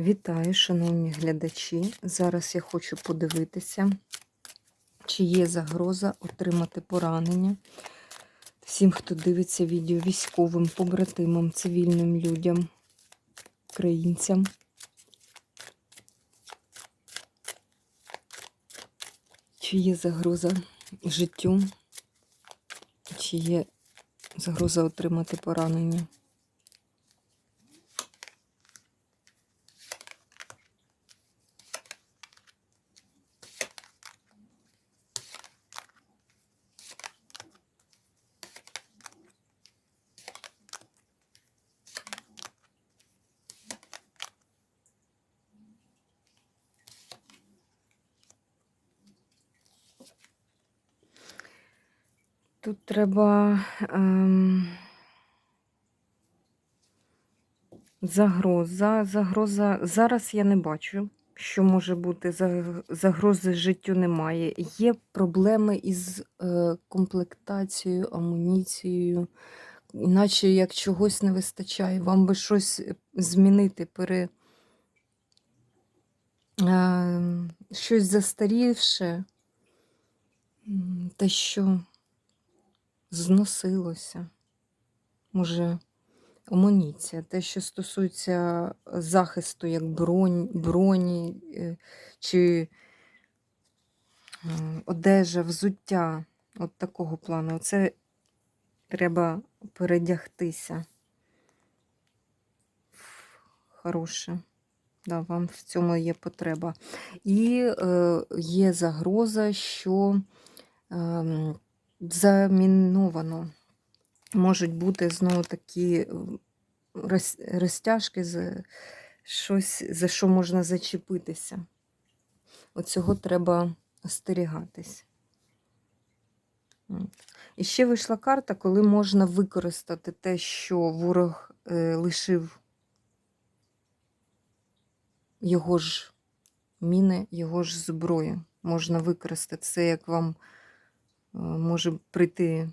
Вітаю, шановні глядачі. Зараз я хочу подивитися, чи є загроза отримати поранення всім, хто дивиться відео військовим, побратимам, цивільним людям, українцям. Чи є загроза життю, чи є загроза отримати поранення. Тут треба ем, загроза. Загроза. Зараз я не бачу, що може бути. Загрози життю немає. Є проблеми із е, комплектацією, амуніцією, іначе як чогось не вистачає. Вам би щось змінити, пере, е, щось застарівше, те, що зносилося. Може, амуніція, те, що стосується захисту, як бронь, броні е, чи е, одежа, взуття, от такого плану. Це треба передягтися. Хороше. Да, вам в цьому є потреба. І е, є загроза, що е, заміновано. Можуть бути знову такі е, розтяжки, за щось, за що можна зачепитися. Оцього треба остерігатись. І ще вийшла карта, коли можна використати те, що ворог е, лишив його ж міни, його ж зброю. Можна використати це, як вам може прийти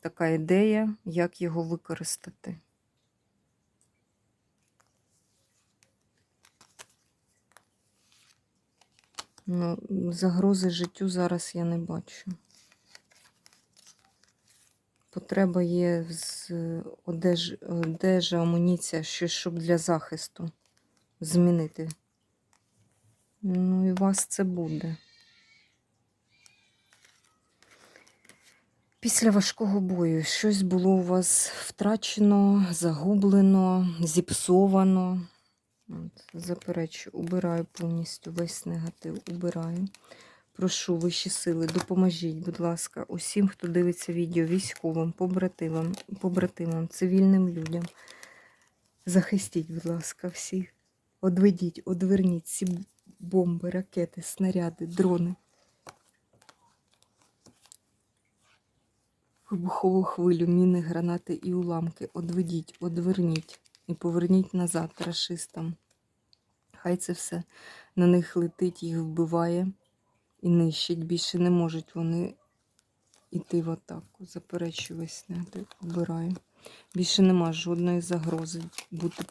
така ідея, як його використати. Ну, загрози життю зараз я не бачу. Потреба є з одеж, одежа, амуніція, щось, щоб для захисту змінити. Ну і у вас це буде. Після важкого бою щось було у вас втрачено, загублено, зіпсовано. От, заперечу, убираю повністю весь негатив, убираю. Прошу вищі сили, допоможіть, будь ласка, усім, хто дивиться відео, військовим, побратимам, побратимам, цивільним людям. Захистіть, будь ласка, всіх. Одведіть, одверніть ці бомби, ракети, снаряди, дрони. Вибухову хвилю, міни, гранати і уламки. Одведіть, одверніть і поверніть назад рашистам. Хай це все на них летить, їх вбиває і нищить. Більше не можуть вони йти в атаку. Заперечую весь вбираю. Більше нема жодної загрози бути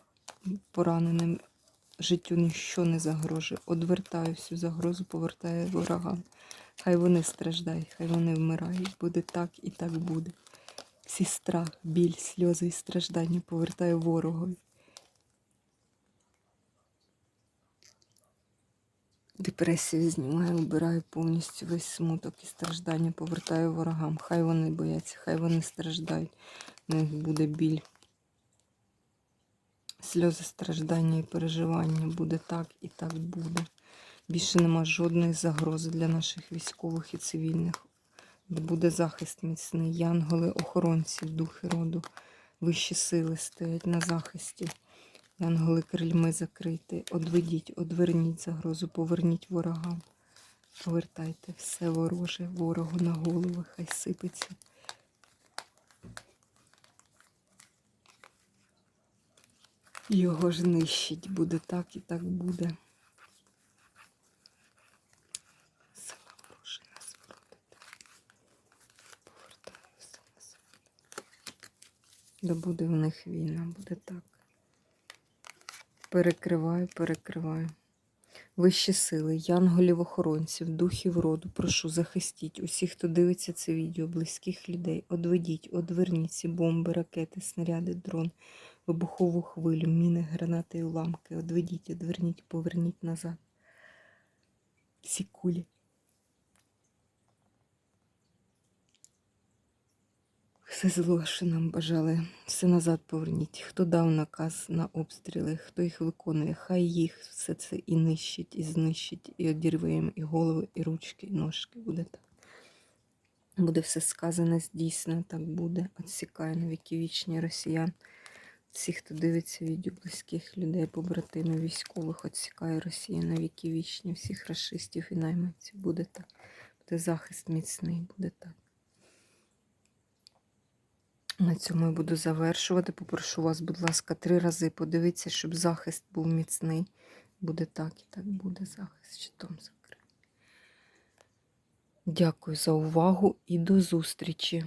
пораненим. Життю ніщо не загрожує. Одвертаю всю загрозу, повертаю ворогам. Хай вони страждають, хай вони вмирають. Буде так і так буде. Всі страх, біль, сльози і страждання повертаю ворогові. Депресію знімаю, вбираю повністю весь смуток і страждання, повертаю ворогам. Хай вони бояться, хай вони страждають. У них буде біль. Сльози, страждання і переживання. Буде так і так буде. Більше нема жодної загрози для наших військових і цивільних. Буде захист міцний. Янголи, охоронці, духи роду, вищі сили стоять на захисті. Янголи крильми закриті. Одведіть, одверніть загрозу, поверніть ворогам. Повертайте все вороже, ворогу на голови, хай сипеться. Його ж нищить. Буде так і так буде. Да буде в них війна, буде так. Перекриваю, перекриваю. Вищі сили, янголів охоронців, духів роду, прошу, захистіть усіх, хто дивиться це відео, близьких людей, одведіть, одверніть ці бомби, ракети, снаряди, дрон, вибухову хвилю, міни, гранати і уламки. Одведіть, одверніть, поверніть назад. Всі кулі. Все зло, що нам бажали, все назад поверніть. Хто дав наказ на обстріли, хто їх виконує, хай їх все це і нищить, і знищить, і одірве їм і голови, і ручки, і ножки. Буде так. Буде все сказане, здійснено, так буде. Отсікає на віки вічні росіян. Всіх, хто дивиться відео близьких людей, побратимів, військових, отсікає Росія на віки вічні, всіх расистів і найманців. Буде так. Буде захист міцний, буде так. На цьому я буду завершувати. Попрошу вас, будь ласка, три рази подивіться, щоб захист був міцний. Буде так і так буде захист щитом закритий. Дякую за увагу і до зустрічі!